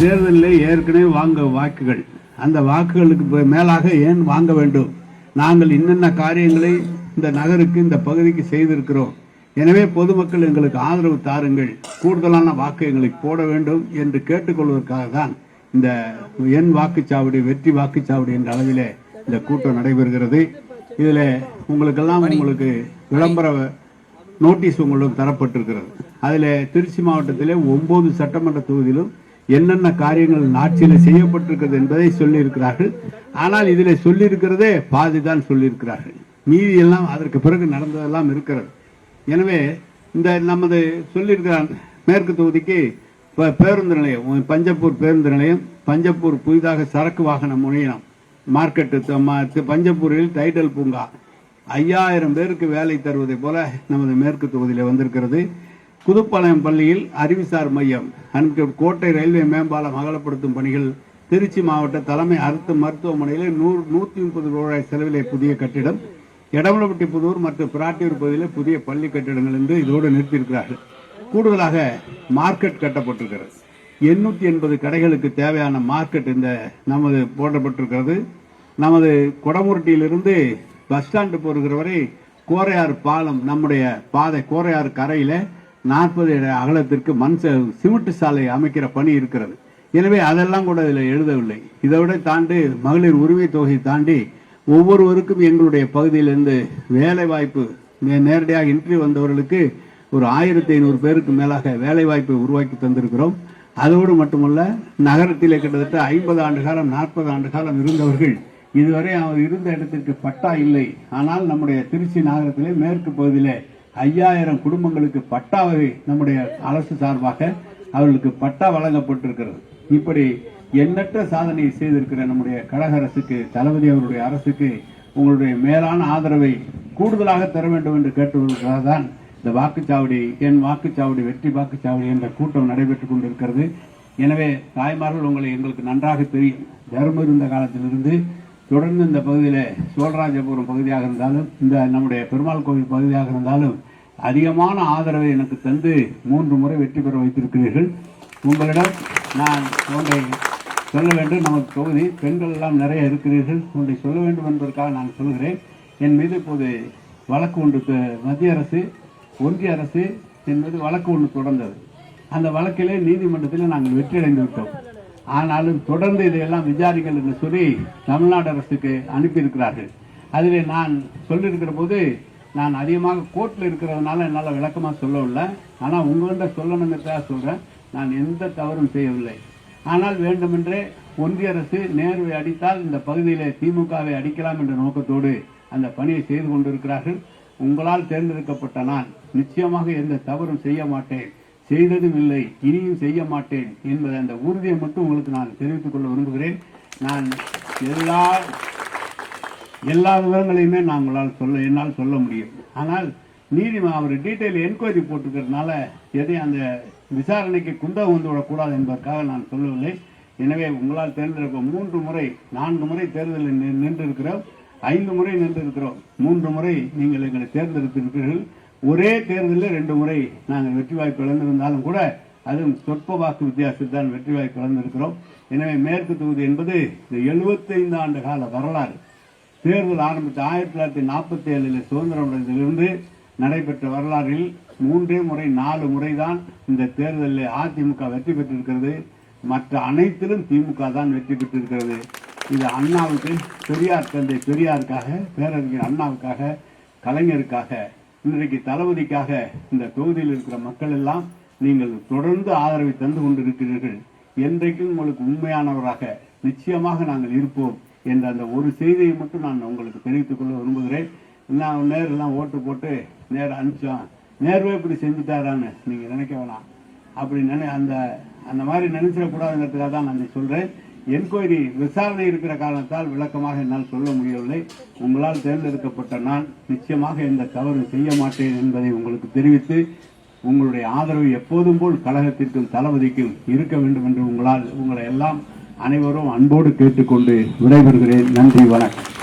தேர்தலில் ஏற்கனவே வாங்க வாக்குகள். அந்த வாக்குகளுக்கு மேலாக ஏன் வாங்க வேண்டும்? நாங்கள் இன்னென்ன காரியங்களை இந்த நகருக்கு இந்த பகுதிக்கு செய்திருக்கிறோம். எனவே பொதுமக்கள் எங்களுக்கு ஆதரவு தாருங்கள். கூடுதலான வாக்கு எங்களுக்கு போட வேண்டும் என்று கேட்டுக்கொள்வதற்காக தான் இந்த எண் வாக்குச்சாவடி வெற்றி வாக்குச்சாவடி என்ற அளவிலே இந்த கூட்டம் நடைபெறுகிறது. இதில் உங்களுக்கெல்லாம் உங்களுக்கு விளம்பர நோட்டீஸ் உங்களுக்கு தரப்பட்டிருக்கிறது. அதில் திருச்சி மாவட்டத்திலே ஒன்பது சட்டமன்ற தொகுதியிலும் என்னென்ன காரியங்கள் ஆட்சியில் செய்யப்பட்டிருக்கிறது என்பதை சொல்லியிருக்கிறார்கள். ஆனால் இதில் சொல்லியிருக்கிறதே பாதி தான் சொல்லியிருக்கிறார்கள். மீதி எல்லாம் அதற்கு பிறகு நடந்ததெல்லாம் இருக்கிறது. எனவே இந்த நமது சொல்லியிருக்கிறான் மேற்கு தொகுதிக்கு இப்போ பேருந்து நிலையம் பஞ்சப்பூர் பேருந்து நிலையம் பஞ்சப்பூர் புதிதாக சரக்கு வாகன முனையம் மார்க்கெட்டு பஞ்சப்பூரில் டைடல் பூங்கா. ஐயாயிரம் பேருக்கு வேலை தருவதை போல நமது மேற்கு தொகுதியில் வந்திருக்கிறது. புதுப்பாளையம் பள்ளியில் அறிவுசார் மையம் அன்றைக்கு கோட்டை ரயில்வே மேம்பாலம் அகலப்படுத்தும் பணிகள் திருச்சி மாவட்ட தலைமை அரசு மருத்துவமனையில் நூறு நூற்றி முப்பது ரூபாய் செலவிலே புதிய கட்டிடம் எடமலப்பட்டி புதூர் மற்றும் பிராட்டியூர் பகுதியில் புதிய பள்ளி கட்டிடங்கள் என்று இதோடு நிறுத்தியிருக்கிறார்கள். கூடுதலாக மார்க்கெட் கட்டப்பட்டிருக்கிறது. எண்ணூற்றி எண்பது கடைகளுக்கு தேவையான மார்க்கெட் இந்த நமது போடப்பட்டிருக்கிறது. நமது கொடமுருட்டியிலிருந்து பஸ் ஸ்டாண்டு போகிற வரை கோரையாறு பாலம் நம்முடைய பாதை கோரையாறு கரையில் நாற்பது அகலத்திற்கு மண் சிமெண்ட் சாலை அமைக்கிற பணி இருக்கிறது. எனவே அதெல்லாம் கூட இதில் எழுதவில்லை. இதை விட தாண்டி மகளிர் உரிமை தொகை தாண்டி ஒவ்வொருவருக்கும் எங்களுடைய பகுதியிலிருந்து வேலை வாய்ப்பு நேரடியாக இன்ட்ரி வந்தவர்களுக்கு ஒரு ஆயிரத்தி ஐநூறு பேருக்கு மேலாக வேலை வாய்ப்பை உருவாக்கி தந்திருக்கிறோம். அதோடு மட்டுமல்ல நகரத்திலே கிட்டத்தட்ட ஐம்பது ஆண்டு காலம் நாற்பது ஆண்டு காலம் இருந்தவர்கள் இதுவரை அவர் இருந்த இடத்திற்கு பட்டா இல்லை. ஆனால் நம்முடைய திருச்சி நகரத்திலே மேற்கு பகுதியிலே ஐயாயிரம் குடும்பங்களுக்கு பட்டாவை நம்முடைய அரசு சார்பாக அவர்களுக்கு பட்டா வழங்கப்பட்டிருக்கிறது. இப்படி எண்ணற்ற சாதனையை செய்திருக்கிற நம்முடைய கழக அரசுக்கு தளபதி அவருடைய அரசுக்கு உங்களுடைய மேலான ஆதரவை கூடுதலாக தர வேண்டும் என்று கேட்டுக்கொள்வதற்காக தான் இந்த வாக்குச்சாவடி என் வாக்குச்சாவடி வெற்றி வாக்குச்சாவடி என்ற கூட்டம் நடைபெற்றுக் கொண்டிருக்கிறது. எனவே தாய்மார்கள் உங்களை எங்களுக்கு நன்றாக தெரியும். தர்மம் இருந்த காலத்திலிருந்து தொடர்ந்து இந்த பகுதியில் சோழராஜபுரம் பகுதியாக இருந்தாலும் இந்த நம்முடைய பெருமாள் கோவில் பகுதியாக இருந்தாலும் அதிகமான ஆதரவை எனக்கு தந்து மூன்று முறை வெற்றி பெற வைத்திருக்கிறீர்கள். உங்களிடம் நான் ஒன்றை சொல்ல வேண்டும். நமது தொகுதி பெண்கள் எல்லாம் நிறைய இருக்கிறீர்கள். ஒன்றை சொல்ல வேண்டும் என்பதற்காக நான் சொல்கிறேன். என் மீது இப்போது வழக்கு ஒன்று மத்திய அரசு ஒன்றிய அரசு என் மீது வழக்கு ஒன்று தொடர்ந்தது. அந்த வழக்கிலே நீதிமன்றத்தில் நாங்கள் வெற்றியடைந்து விட்டோம். ஆனாலும் தொடர்ந்து இதையெல்லாம் விசாரிங்கள் என்று சொல்லி தமிழ்நாடு அரசுக்கு அனுப்பியிருக்கிறார்கள். அதில் நான் சொல்லியிருக்கிற போது நான் அதிகமாக கோர்ட்டில் இருக்கிறதுனால என்னால் விளக்கமாக சொல்லவில்லை ஆனால் உங்கள்கிட்ட சொல்லணுங்கிறதுக்காக சொல்கிறேன் நான் எந்த தவறும் செய்யவில்லை. ஆனால் வேண்டுமென்றே ஒன்றிய அரசு நேருவை அடித்தால் இந்த பகுதியிலே திமுகவை அடிக்கலாம் என்ற நோக்கத்தோடு அந்த பணியை செய்து கொண்டிருக்கிறார்கள். உங்களால் தேர்ந்தெடுக்கப்பட்ட நான் நிச்சயமாக எந்த தவறும் செய்ய மாட்டேன். செய்ததும் இல்லை இனியும் செய்ய மாட்டேன் என்பதை அந்த உறுதியை மட்டும் உங்களுக்கு நான் தெரிவித்துக் கொள்ள விரும்புகிறேன். நான் எல்லா எல்லா விவரங்களையுமே நான் உங்களால் சொல்ல என்னால் சொல்ல முடியும். ஆனால் நீதிம அவர் டீட்டெயில் என்கொயரி போட்டிருக்கிறதுனால எதையும் அந்த விசாரணைக்கு குந்தகம் வந்து விடக்கூடாது என்பதற்காக நான் சொல்லவில்லை. எனவே உங்களால் தேர்ந்தெடுக்க மூன்று முறை நான்கு முறை தேர்தலில் நின்றிருக்கிறோம். ஐந்து முறை நின்றிருக்கிறோம். மூன்று முறை நீங்கள் எங்களை தேர்ந்தெடுத்திருக்கிறீர்கள். ஒரே தேர்தலில் ரெண்டு முறை நாங்கள் வெற்றி வாய்ப்பு இழந்திருந்தாலும் கூட அதுவும் சொற்ப வாக்கு வித்தியாசத்தில் தான் வெற்றி வாய்ப்பு இழந்திருக்கிறோம். எனவே மேற்கு தொகுதி என்பது இந்த 75 ஆண்டு கால வரலாறு. தேர்தல் ஆரம்பித்த ஆயிரத்தி தொள்ளாயிரத்தி நாற்பத்தி ஏழில் சுதந்திரம் அடைந்ததிலிருந்து நடைபெற்ற வரலாறில் மூன்றே முறை நாலு முறைதான் இந்த தேர்தலில் அதிமுக வெற்றி பெற்றிருக்கிறது. மற்ற அனைத்திலும் திமுக தான் வெற்றி பெற்றிருக்கிறது. இது அண்ணாவுக்கு பெரியார் தந்தை பெரியாருக்காக பேரறிஞர் அண்ணாவுக்காக கலைஞருக்காக இன்றைக்கு தளபதிக்காக இந்த தொகுதியில் இருக்கிற மக்கள் எல்லாம் நீங்கள் தொடர்ந்து ஆதரவை தந்து கொண்டிருக்கிறீர்கள். என்றைக்கும் உங்களுக்கு உண்மையானவராக நிச்சயமாக நாங்கள் இருப்போம் என்ற அந்த ஒரு செய்தியை மட்டும் நான் உங்களுக்கு தெரிவித்துக் கொள்ள விரும்புகிறேன். நான் நேரெல்லாம் ஓட்டு போட்டு நேர அனுப்பிச்சோம் நேர்வே இப்படி செஞ்சுட்டாரான்னு நீங்கள் நினைக்க வேணாம். அப்படி நினை அந்த அந்த மாதிரி நினைச்சிடக்கூடாதுங்கிறதுக்காக தான் நான் சொல்கிறேன் என்கொயரி விசாரணை இருக்கிற காரணத்தால் விளக்கமாக என்னால் சொல்ல முடியவில்லை. உங்களால் தேர்ந்தெடுக்கப்பட்ட நான் நிச்சயமாக எந்த தவறு செய்ய மாட்டேன் என்பதை உங்களுக்கு தெரிவித்து உங்களுடைய ஆதரவு எப்போதும் போல் கழகத்திற்கும் தளபதிக்கும் இருக்க வேண்டும் என்று உங்களால் உங்களை எல்லாம் அனைவரும் அன்போடு கேட்டுக்கொண்டு விடைபெறுகிறேன். நன்றி வணக்கம்.